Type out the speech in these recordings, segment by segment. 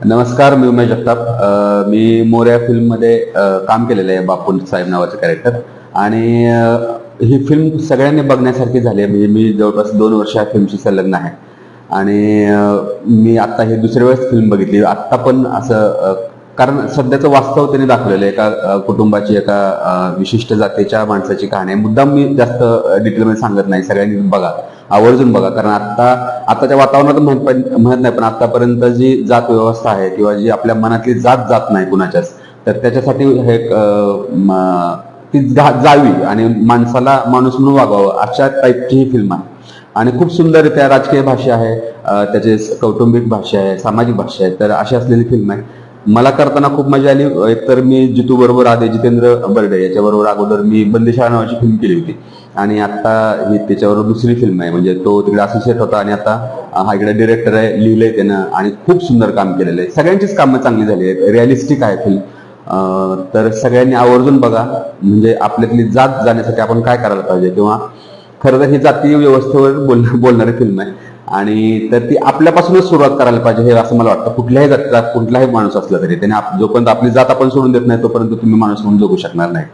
नमस्कार मी उमेश जगताप. मी मोर्या फिल्ममध्ये काम केलेलं आहे बापून साहेब नावाचं कॅरेक्टर आणि ही फिल्म सगळ्यांनी बघण्यासारखी झाली आहे. म्हणजे मी जवळपास दोन वर्ष या फिल्मशी संलग्न आहे. आणि मी आता हे दुसऱ्या वेळेस फिल्म बघितली. आत्ता पण असं कारण सध्याचं वास्तव त्यांनी दाखवलेलं आहे. एका कुटुंबाची एका विशिष्ट जातीच्या माणसाची कहाणी मुद्दाम मी जास्त डिटेलमध्ये सांगत नाही. सगळ्यांनी बघा. आवर्जून बघा. कारण आता आताच्या वातावरणात म्हणत म्हणत नाही पण आतापर्यंत जी जात व्यवस्था आहे किंवा जी आपल्या मनातली जात जात नाही कुणाच्याच तर त्याच्यासाठी हे ती जावी आणि माणसाला माणूस म्हणून वागावं अशा टाईपची ही फिल्म आहे. आणि खूप सुंदर त्या राजकीय भाषा आहे. त्याचे कौटुंबिक भाषा आहे सामाजिक भाषा आहे. तर अशी असलेली फिल्म आहे. मला करताना खूप मजा आली. एकतर मी जितू बरोबर आधे जितेंद्र बर्डे याच्याबरोबर अगोदर मी बंदिशाळा नावाची फिल्म केली होती. आणि आता ही त्याच्याबरोबर दुसरी फिल्म आहे. म्हणजे तो तिकडे असोसिएट होता आणि आता हा इकडे डिरेक्टर आहे लिहिलंय त्यानं आणि खूप सुंदर काम केलेलं आहे. सगळ्यांचीच कामं चांगली झाली आहेत. रिअलिस्टिक आहे फिल्म तर सगळ्यांनी आवर्जून बघा म्हणजे आपल्यातली जात जाण्यासाठी आपण काय करायला पाहिजे किंवा खरं तर ही जातीय व्यवस्थेवर बोल बोलणारी फिल्म आहे. आणि तर ती आपल्यापासूनच सुरुवात करायला पाहिजे हे असं मला वाटतं. कुठल्याही जातात कुठलाही माणूस असला तरी त्याने जोपर्यंत आपली जात आपण सोडून देत नाही तोपर्यंत तुम्ही माणूस म्हणून जगू शकणार नाही.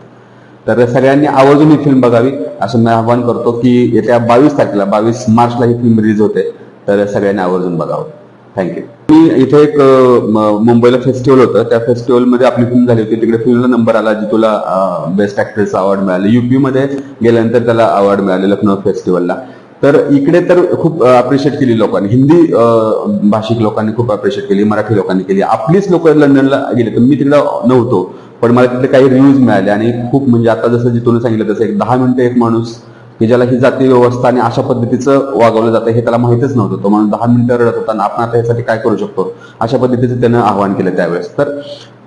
तर सगळ्यांनी आवर्जून ही फिल्म बघावी असं मी आवाहन करतो की येत्या बावीस तारखेला बावीस मार्चला ही फिल्म रिलीज होते तर सगळ्यांनी आवर्जून बघावं. थँक्यू मी इथे एक मुंबईला फेस्टिवल होतं. त्या फेस्टिवलमध्ये आपली फिल्म झाली होती. तिकडे फिल्मला नंबर आला जितूला बेस्ट ऍक्ट्रेस अवॉर्ड मिळाला. युपी मध्ये गेल्यानंतर त्याला अवॉर्ड मिळाले लखनौ फेस्टिवलला तर इकडे तर खूप अप्रिशिएट केली लोकांनी. हिंदी भाषिक लोकांनी खूप अप्रिशिएट केली मराठी लोकांनी केली. आपलीच लोक लंडनला गेले तर मी तिकडे नव्हतो पण मला तिथले काही रिव्ह्यूज मिळाले. आणि खूप म्हणजे आता जसं जिथून सांगितलं तसं एक दहा मिनिटं एक माणूस की ज्याला ही जाती व्यवस्था आणि अशा पद्धतीचं वागवलं जातं हे त्याला माहितच नव्हतं. तो माणूस दहा मिनिटं रडत होता आणि आपण आता यासाठी काय करू शकतो? अशा पद्धतीचं त्यानं आवाहन केलं त्यावेळेस. तर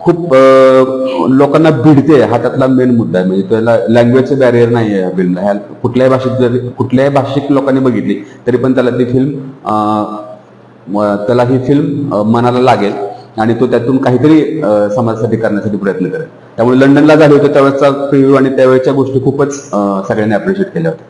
खूप लोकांना भिडते हा त्यातला मेन मुद्दा आहे. म्हणजे त्याला लँग्वेजचं बॅरियर नाही आहे या फिल्मला ह्या कुठल्याही भाषेत जरी कुठल्याही भाषिक लोकांनी बघितली तरी पण त्याला ती फिल्म त्याला ही फिल्म मनाला लागेल आणि तो त्यातून काहीतरी समाजासाठी करण्यासाठी प्रयत्न करेल. त्यामुळे लंडनला झाले होते त्यावेळेचा प्रिव्ह्यू आणि त्यावेळेच्या गोष्टी खूपच सगळ्यांनी अप्रिशिएट केल्या होत्या.